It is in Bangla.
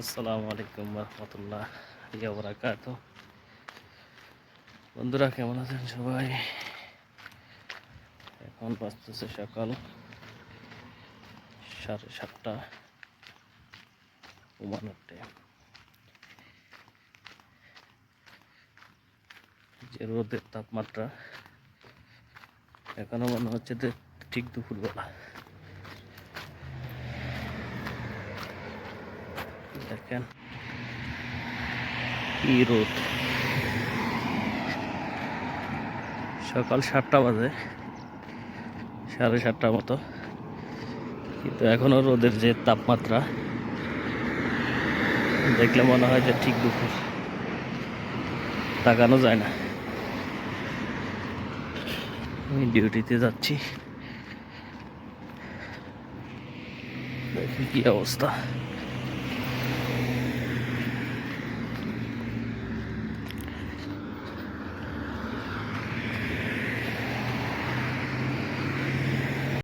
আসসালামু আলাইকুম রহমতুল্লাহ বরাকাত বন্ধুরা, কেমন আছেন সবাই? এখন বাজতেছে সকাল সাড়ে সাতটা, ঘুমানোর টাইম যে রোদের তাপমাত্রা, এখনও মনে হচ্ছে যে ঠিক দুপুরবেলা। দেখেন। কি রোদ। সকাল সাতটা বাজে, সাড়ে সাতটার মতো। কিন্তু এখনও রোদের যে তাপমাত্রা, দেখলে মনে হয় যে ঠিক দুপুর। তাকানো যায় না। আমি ডিউটিতে যাচ্ছি। দেখি কি অবস্থা।